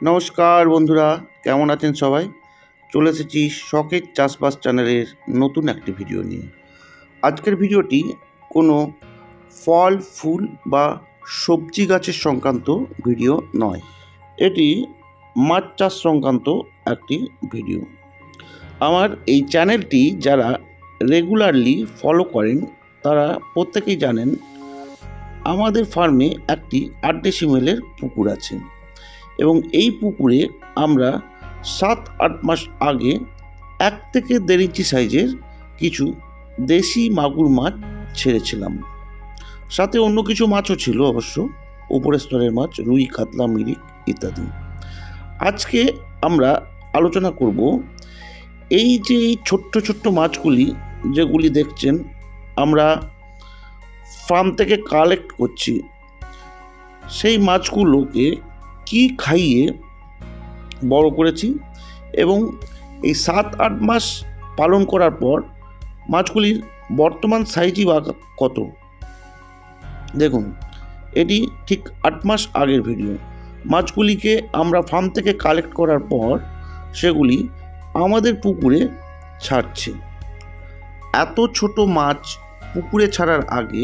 নমস্কার বন্ধুরা, কেমন আছেন সবাই? চলে এসেছি শখের চাষবাস চ্যানেলের নতুন একটি ভিডিও নিয়ে। আজকের ভিডিওটি কোনো ফল, ফুল বা সবজি গাছের সংক্রান্ত ভিডিও নয়। এটি মাছ চাষ সংক্রান্ত একটি ভিডিও। আমার এই চ্যানেলটি যারা রেগুলারলি ফলো করেন, তারা প্রত্যেকেই জানেন, আমাদের ফার্মে একটি আট ডেসিমেলের পুকুর আছে। এবং এই পুকুরে আমরা সাত, আট মাস আগে এক থেকে দেড় ইঞ্চি সাইজের কিছু দেশি মাগুর মাছ ছেড়েছিলাম। সাথে অন্য কিছু মাছও ছিল অবশ্য, উপরের স্তরের মাছ, রুই, কাতলা, মিরিক ইত্যাদি। আজকে আমরা আলোচনা করব এই যে এই ছোট্ট ছোট্ট মাছগুলি যেগুলি দেখছেন, আমরা ফার্ম থেকে কালেক্ট করছি, সেই মাছগুলোকে কি খাইয়ে বড় করেছি এবং এই সাত, আট মাস পালন করার পর মাছগুলির বর্তমান সাইজই বা কত? দেখুন, এটি ঠিক আট মাস আগের ভিডিও মাছগুলিকে আমরা ফার্ম থেকে কালেক্ট করার পর সেগুলি আমাদের পুকুরে ছাড়ছে। এত ছোট মাছ পুকুরে ছাড়ার আগে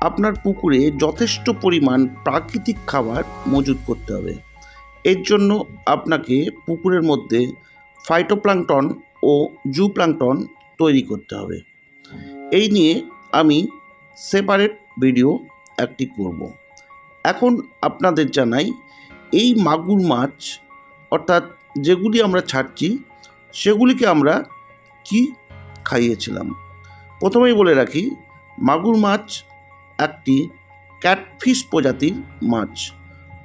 আপনার পুকুরে যথেষ্ট পরিমাণ প্রাকৃতিক খাবার মজুত করতে হবে। এর জন্য আপনাকে পুকুরের মধ্যে ফাইটোপ্লাঙ্কটন ও জু প্লাঙ্কটন তৈরি করতে হবে। এই নিয়ে আমি সেপারেট ভিডিও একটি করব। এখন আপনাদের জানাই, এই মাগুর মাছ, অর্থাৎ যেগুলি আমরা ছাড়ছি, সেগুলিকে আমরা কি খাইয়েছিলাম? প্রথমেই বলে রাখি, মাগুর মাছ একটি ক্যাটফিশ প্রজাতির মাছ।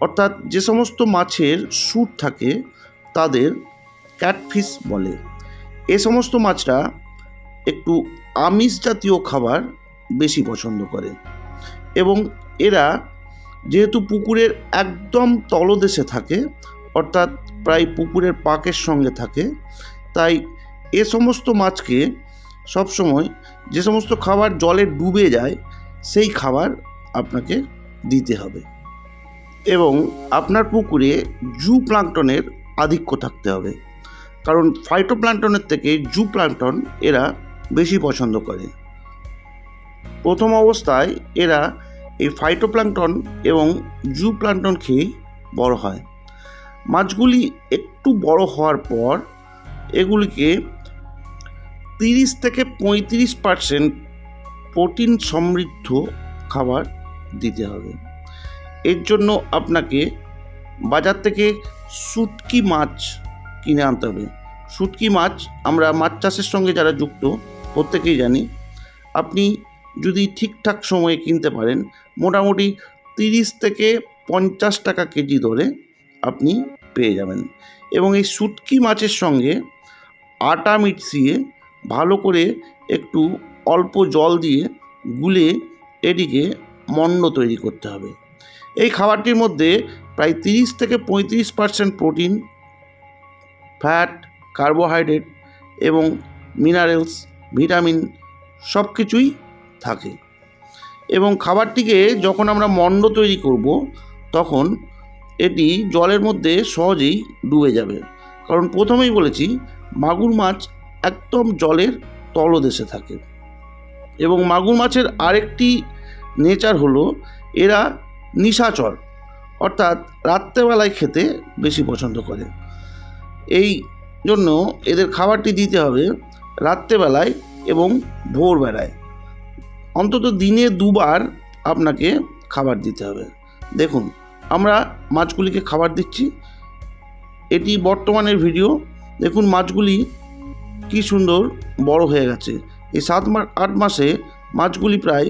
অর্থাৎ যে সমস্ত মাছের সুর থাকে, তাদের ক্যাটফিশ বলে। এ সমস্ত মাছরা একটু আমিষ জাতীয় খাবার বেশি পছন্দ করে। এবং এরা যেহেতু পুকুরের একদম তলদেশে থাকে, অর্থাৎ প্রায় পুকুরের পাকের সঙ্গে থাকে, তাই এ সমস্ত মাছকে সবসময় যে সমস্ত খাবার জলে ডুবে যায় সেই খাবার আপনাকে দিতে হবে। এবং আপনার পুকুরে জু প্লাঙ্কটনের আধিক্য থাকতে হবে। কারণ ফাইটোপ্লাঙ্কটনের থেকে জু প্লাঙ্কটন এরা বেশি পছন্দ করে। প্রথম অবস্থায় এরা এই ফাইটোপ্লাঙ্কটন এবং জু প্লাঙ্কটন খেয়েই বড় হয়। মাছগুলি একটু বড় হওয়ার পর এগুলিকে তিরিশ থেকে পঁয়ত্রিশ পার্সেন্ট প্রোটিন সমৃদ্ধ খাবার দিতে হবে। এর জন্য আপনাকে বাজার থেকে শুটকি মাছ কিনে আনতে হবে। শুটকি মাছ আমরা মাছ চাষের সঙ্গে যারা যুক্ত, প্রত্যেকেই জানি, আপনি যদি ঠিকঠাক সময়ে কিনতে পারেন, মোটামুটি তিরিশ থেকে পঞ্চাশ টাকা কেজি ধরে আপনি পেয়ে যাবেন। এবং এই শুটকি মাছের সঙ্গে আটা মিশিয়ে ভালো করে একটু অল্প জল দিয়ে গুলে এটিকে মণ্ড তৈরি করতে হবে। এই খাবারটির মধ্যে প্রায় তিরিশ থেকে পঁয়ত্রিশ পার্সেন্ট প্রোটিন, ফ্যাট, কার্বোহাইড্রেট এবং মিনারেলস, ভিটামিন সব কিছুই থাকে এবং খাবারটিকে যখন আমরা মণ্ড তৈরি করব, তখন এটি জলের মধ্যে সহজেই ডুবে যাবে। কারণ প্রথমেই বলেছি, মাগুর মাছ একদম জলের তলদেশে থাকে। এবং মাগুর মাছের আরেকটি নেচার হলো এরা নিশাচর, অর্থাৎ রাত্রেবেলায় খেতে বেশি পছন্দ করে। এই জন্য এদের খাবারটি দিতে হবে রাত্রেবেলায় এবং ভোরবেলায়। অন্তত দিনে দুবার আপনাকে খাবার দিতে হবে। দেখুন, আমরা মাছগুলিকে খাবার দিচ্ছি। এটি বর্তমানের ভিডিও। দেখুন মাছগুলি কি সুন্দর বড় হয়ে গেছে। এই সাত আট মাসে মাছগুলি প্রায়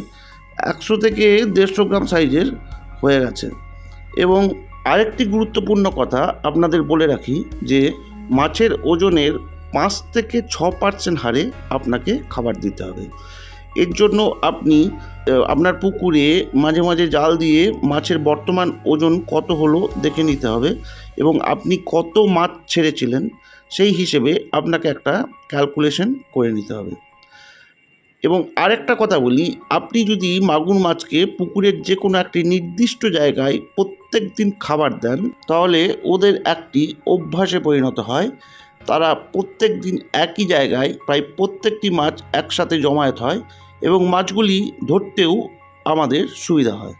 একশো থেকে দেড়শো গ্রাম সাইজের হয়ে গেছে। এবং আরেকটি গুরুত্বপূর্ণ কথা আপনাদের বলে রাখি যে, মাছের ওজনের পাঁচ থেকে ছ পার্সেন্ট হারে আপনাকে খাবার দিতে হবে। এর জন্য আপনি আপনার পুকুরে মাঝে মাঝে জাল দিয়ে মাছের বর্তমান ওজন কত হলো দেখে নিতে হবে এবং আপনি কত মাছ ছেড়েছিলেন সেই হিসেবে আপনাকে একটা ক্যালকুলেশন করে নিতে হবে। এবং আরেকটা কথা বলি, আপনি যদি মাগুর মাছকে পুকুরের যে কোনো একটি নির্দিষ্ট জায়গায় প্রত্যেক দিন খাবার দেন, তাহলে ওদের একটি অভ্যাসে পরিণত হয়। তারা প্রত্যেক দিন একই জায়গায় প্রায় প্রত্যেকটি মাছ একসাথে জমায়েত হয় এবং মাছগুলি ধরতেও আমাদের সুবিধা হয়।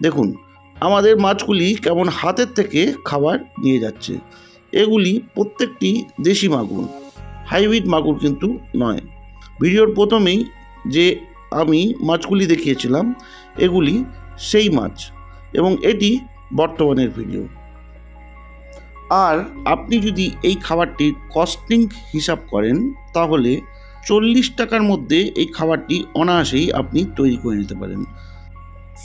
দেখুন, আমাদের মাছগুলি কেমন হাতের থেকে খাবার নিয়ে যাচ্ছে। এগুলি প্রত্যেকটি দেশি মাগুর, হাইব্রিড মাগুর কিন্তু নয়। ভিডিওর প্রথমেই যে আমি মাছগুলি দেখিয়েছিলাম, এগুলি সেই মাছ এবং এটি বর্তমানের ভিডিও। আর আপনি যদি এই খাবারটির কস্টিং হিসাব করেন, তাহলে চল্লিশ টাকার মধ্যে এই খাবারটি অনায়াসেই আপনি তৈরি করে নিতে পারেন।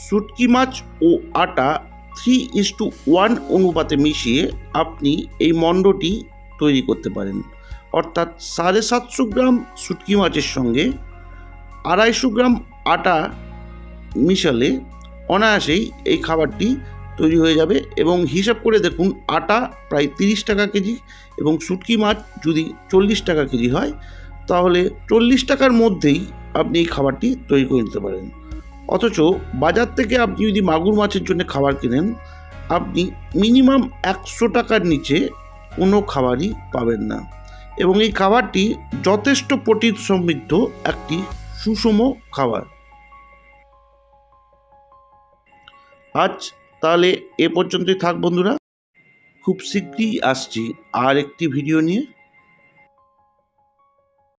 শুটকি মাছ ও আটা থ্রি ইস টু ওয়ান অনুপাতে মিশিয়ে আপনি এই মণ্ডটি তৈরি করতে পারেন। অর্থাৎ সাড়ে সাতশো গ্রাম শুটকি মাছের সঙ্গে আড়াইশো গ্রাম আটা মিশালে অনায়াসেই এই খাবারটি তৈরি হয়ে যাবে এবং হিসাব করে দেখুন আটা প্রায় তিরিশ টাকা কেজি এবং শুটকি মাছ যদি চল্লিশ টাকা কেজি হয়, তাহলে চল্লিশ টাকার মধ্যেই আপনি এই খাবারটি তৈরি করে নিতে পারেন। অথচ বাজার থেকে আপনি যদি মাগুর মাছের জন্য খাবার কেনেন, আপনি মিনিমাম একশো টাকার নিচে কোনো খাবারই পাবেন না। এবং এই খাবারটি যথেষ্ট প্রোটিন সমৃদ্ধ একটি সুষম খাবার। আজ তাহলে এ পর্যন্তই থাক বন্ধুরা। খুব শীঘ্রই আসছি আর একটি ভিডিও নিয়ে।